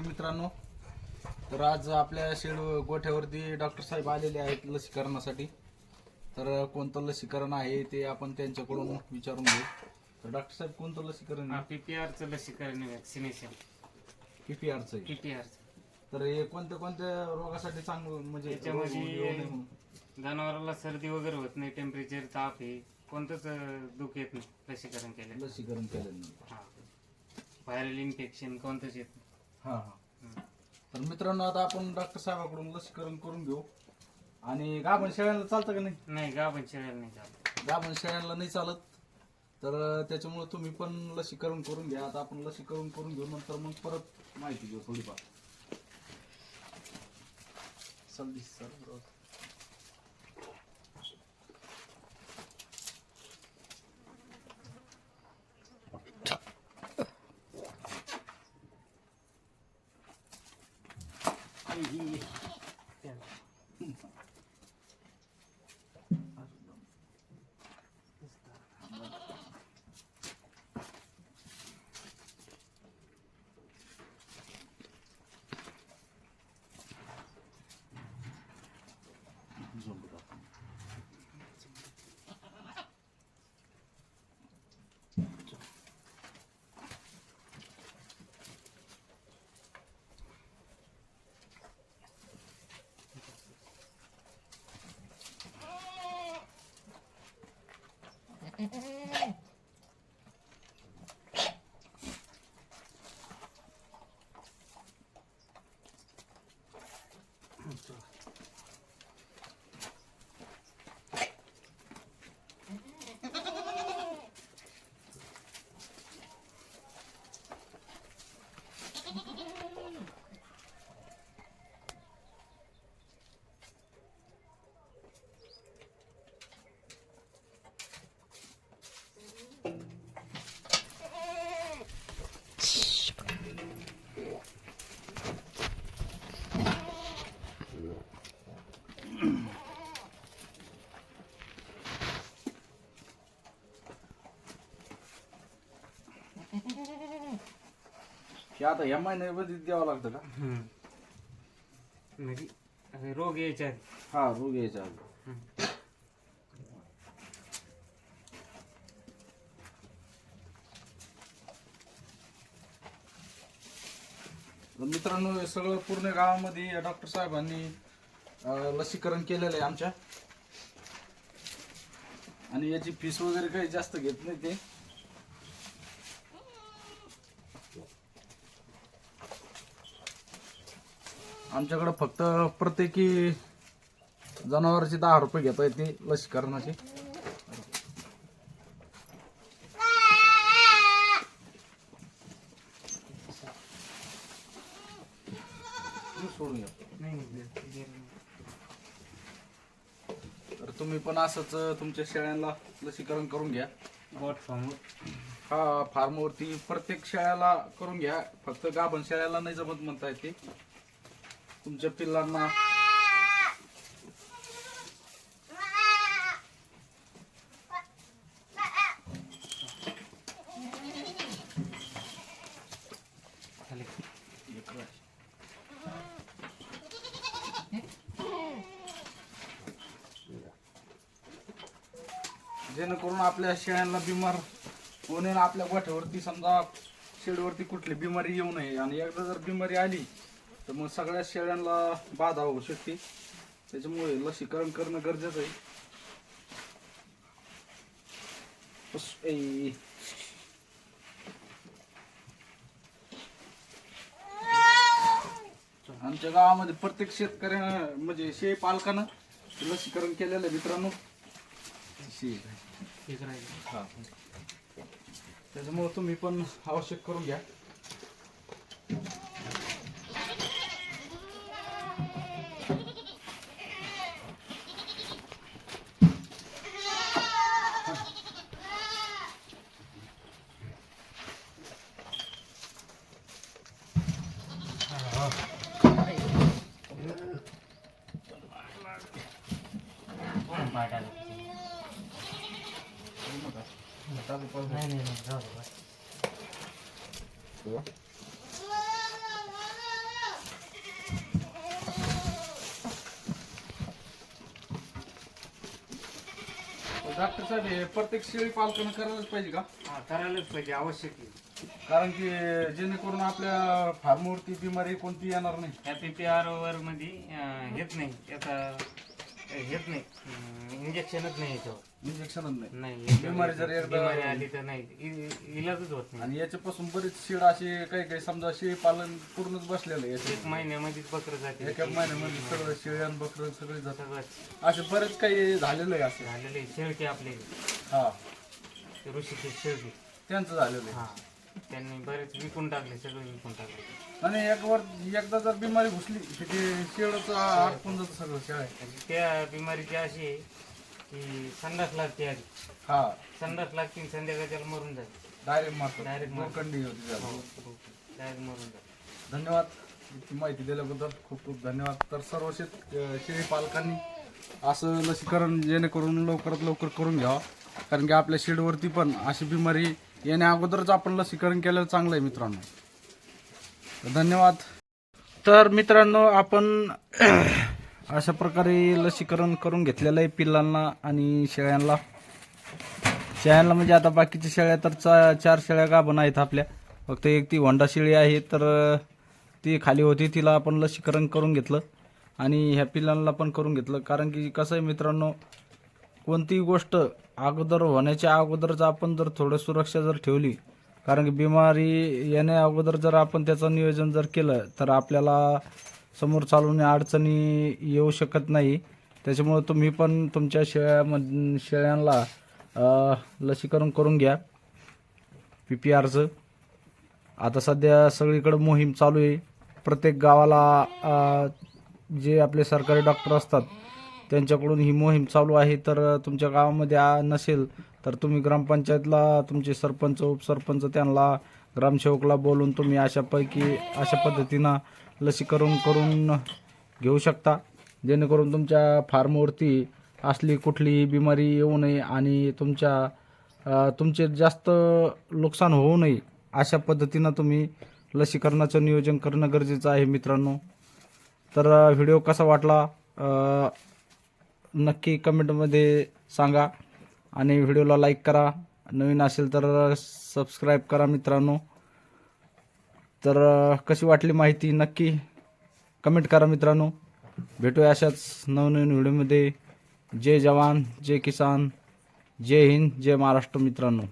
शेतकरी मित्रांनो. तर आज आपल्या शेड गोठ्यावरती डॉक्टर साहेब आलेले आहेत लसीकरणासाठी. तर कोणतं लसीकरण आहे ते आपण त्यांच्याकडून विचारून घेऊ. तर डॉक्टर साहेब कोणतं लसीकरण आहे? पीपीआरचं लसीकरण वॅक्सिनेशन पीपीआरचं आहे. पीपीआरचं तर हे कोणत्या कोणत्या रोगासाठी चांगलं म्हणजे त्याच्यामध्ये- रोग येऊ नये म्हणून? जनावराला सर्दी वगैरे होत नाही टेम्परेचर ताप हे कोणतंच अं, दुःख येत नाही लसीकरण केलं लसीकरण केल्यानंतर. हा. व्हायरल इन्फेक्शन कोणतंच येत हा हा. तर मित्रांनो आता आपण डॉक्टर साहेबाकडून लसीकरण करून घेऊ. आणि गाभण शेळ्यांना चालतं का नाही? नाही गाभण शेळ्याला नाही चालत. गाभण शेळ्यांना नाही चालत. तर त्याच्यामुळे तुम्ही पण लसीकरण करून घ्या. आता आपण लसीकरण करून घेऊ नंतर मग परत माहिती घेऊ थोडीफार. चल दिस, चल, बरोबर. 자. हे आता या महिन्यामध्ये द्यावं लागतं का? म्हणजे अं, रोग यायच्या आधी. हा रोग यायचा आधी. तर मित्रांनो हे सगळं पूर्ण गावामध्ये डॉक्टर साहेबांनी अं, लसीकरण केलेलं आहे आमच्या. आणि याची फीस वगैरे काही जास्त घेत नाही ते. आमच्याकडे फक्त प्रत्येकी जनावरांचे दहा रुपये घेता येते लसीकरणाचे. तर तुम्ही पण असंच तुमच्या शेळ्यांना लसीकरण करून घ्या. गोट फॉर्म हा फार्मवरती प्रत्येक शेळ्याला करून घ्या. फक्त गाभण शेळ्याला नाही जमत म्हणता येते. तुमच्या पिल्लांना. जेणेकरून आपल्या शेळ्यांना बिमार होणे आपल्या गोठ्यावरती समजा शेडवरती कुठली बिमारी येऊ नये. आणि एकदा जर बिमारी आली तर मग सगळ्या शेळ्यांना बाधा होऊ शकते. त्याच्यामुळे लसीकरण करणं गरजेचं आहे. आमच्या गावामध्ये प्रत्येक शेतकऱ्यानं म्हणजे शेळी पालकानं लसीकरण केलेलं आहे मित्रांनो. हा. त्याच्यामुळे तुम्ही पण आवश्यक करून घ्या. डॉक्टर साहेब हे प्रत्येक शेळी पालकानं करायलाच पाहिजे का? करायलाच पाहिजे आवश्यक आहे. कारण की जेणेकरून आपल्या फार्मवरती बिमारी कोणती येणार नाही. त्या पी पी आर वर मध्ये येत नाही. याचा हेच नाही. इंजेक्शनच नाही याच्यावर इंजेक्शनच नाही. नाही याच्यावर बिमारी जर एकदा- बिमारी आली तर नाही. इ- इलाजच होत नाही. आणि याच्यापासून बरेच शेड असे काही काही समजा शेळी पालन पूर्णच बसलेलं आहे. एक याच्यात महिन्यामध्येच बकरं जाते. एका महिन्यामध्ये सगळं शेळ्यान बकरं सगळे जातात सगळं असे बरेच काही झालेलं आहे असे. झालेले शेळके आपले. हा. ऋषीचे शेळके. त्यांचं झालेलं आहे. हा. त्यांनी बरेच विकून टाकले सगळे विकून टाकले. आणि एक वर एकदा जर बिमारी घुसली की ते शेळच आटकून जातं सगळं आणि त्या बिमारीची अशी आहे की संडास लागते आधी. हा. संडास लागते आणि संध्याकाळी त्याला मरून जाते. डायरेक्ट मारतात. Direct मारतात. गोरखंडी होती त्याला. डायरेक्ट मरून जाते. धन्यवाद. इतकी माहिती दिल्याबद्दल खूप खूप धन्यवाद. तर सर्व शेत शेळी पालकांनी असं लसीकरण जेणेकरून लवकरात लवकर करून घ्यावं. कारण की आपल्या शेडवरती पण अशी बिमारी येण्या अगोदरच आपण लसीकरण केलेलं चांगलं आहे मित्रांनो. तर धन्यवाद. तर मित्रांनो आपण अशा प्रकारे लसीकरण करून घेतलेलं आहे पिल्लांना आणि शेळ्यांना. शेळ्यांना म्हणजे आता बाकीच्या शेळ्या तर चा चार शेळ्या गाभण आहेत आपल्या. फक्त एक ती होंडा शेळी आहे तर ती खाली होती तिला आपण लसीकरण करून घेतलं. आणि ह्या पिल्लांना पण करून घेतलं. कारण की कसं आहे मित्रांनो कोणतीही गोष्ट अगोदर होण्याच्या अगोदरच आपण जर थोडं सुरक्षा जर ठेवली कारण की बिमारी येण्या अगोदर जर आपण त्याचं नियोजन जर केलं तर आपल्याला समोर चालून अडचणी येऊ शकत नाही. त्याच्यामुळे तुम्ही पण तुमच्या शेळ्यामध शेळ्यांना लसीकरण करून घ्या. पी पी आरचं. आता सध्या सगळीकडं मोहीम चालू आहे. प्रत्येक गावाला जे आपले सरकारी डॉक्टर असतात त्यांच्याकडून ही मोहीम चालू आहे तर तुमच्या गावामध्ये नसेल तर तुम्ही ग्रामपंचायतला तुमचे सरपंच उपसरपंच त्यांना ग्रामसेवकला बोलून तुम्ही अशापैकी अशा पद्धतीनं लसीकरण करून घेऊ शकता. जेणेकरून तुमच्या फार्मवरती असली कुठलीही बिमारी येऊ नये आणि तुमच्या तुमचे जास्त नुकसान होऊ नये अशा पद्धतीनं तुम्ही लसीकरणाचं नियोजन करणं गरजेचं आहे मित्रांनो. तर व्हिडिओ कसा वाटला? नक्की कमेंटमध्ये सांगा आणि व्हिडिओला लाईक करा. नवीन असेल तर सबस्क्राईब करा मित्रांनो. तर कशी वाटली माहिती नक्की कमेंट करा मित्रांनो. भेटूया अशाच नवनवीन व्हिडिओमध्ये. जय जवान जय किसान जय हिंद जय महाराष्ट्र मित्रांनो.